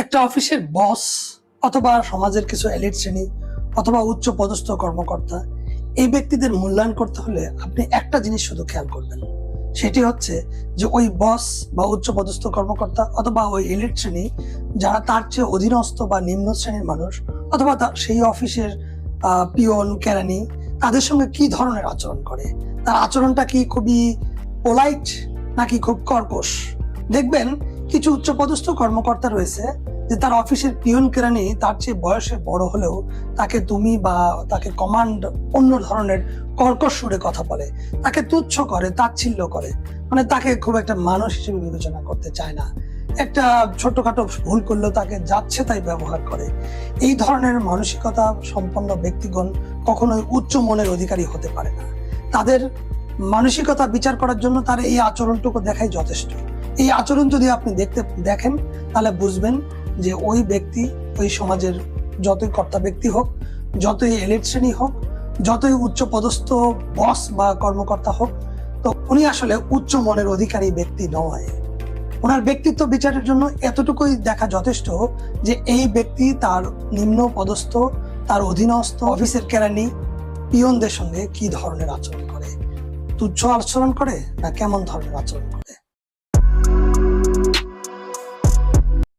একটা অফিসের বস অথবা সমাজের কিছু এলিট শ্রেণি অথবা উচ্চ পদস্থ কর্মকর্তা, এই ব্যক্তিদের মূল্যায়ন করতে হলে আপনি একটা জিনিস শুধু খেয়াল করবেন। সেটি হচ্ছে যে ওই বস বা উচ্চ পদস্থ কর্মকর্তা অথবা ওই এলিট শ্রেণি যারা তার চেয়ে অধীনস্থ বা নিম্ন শ্রেণির মানুষ অথবা সেই অফিসের পিয়ন, কেরানি, তাদের সঙ্গে কি ধরনের আচরণ করে? তার আচরণটা কি খুবই পোলাইট নাকি খুব কর্কশ? দেখবেন কিছু উচ্চপদস্থ কর্মকর্তা রয়েছে যে তার অফিসের পিয়ন কেরানি তার চেয়ে বয়সে বড় হলেও তাকে তুমি বা তাকে কমান্ড অন্য ধরনের কর্কশ সুরে কথা বলে, তাকে তুচ্ছ করে, তাচ্ছিল্য করে। মানে তাকে খুব একটা মানুষ হিসেবে বিবেচনা করতে চায় না। একটা ছোটখাটো ভুল করলেও তাকে যাচ্ছে তাই ব্যবহার করে। এই ধরনের মানসিকতা সম্পন্ন ব্যক্তিগণ কখনোই উচ্চ মনের অধিকারী হতে পারে না। তাদের মানসিকতা বিচার করার জন্য তার এই আচরণটুকু দেখাই যথেষ্ট। এই আচরণ যদি আপনি দেখতে দেখেন, তাহলে বুঝবেন যে ওই ব্যক্তি, ওই সমাজের যতই কর্তা ব্যক্তি হোক, যতই এলিট শ্রেণি হোক, যতই উচ্চ পদস্থ বস বা কর্মকর্তা হোক, তো উনি আসলে উচ্চ মনের অধিকারী ব্যক্তি নয়। ওনার ব্যক্তিত্ব বিচারের জন্য এতটুকুই দেখা যথেষ্ট যে এই ব্যক্তি তার নিম্ন পদস্থ, তার অধীনস্থ, অফিসের কেরানি, পিয়নদের সঙ্গে কি ধরনের আচরণ করে, তুচ্ছ আচরণ করে না কেমন ধরনের আচরণ করে?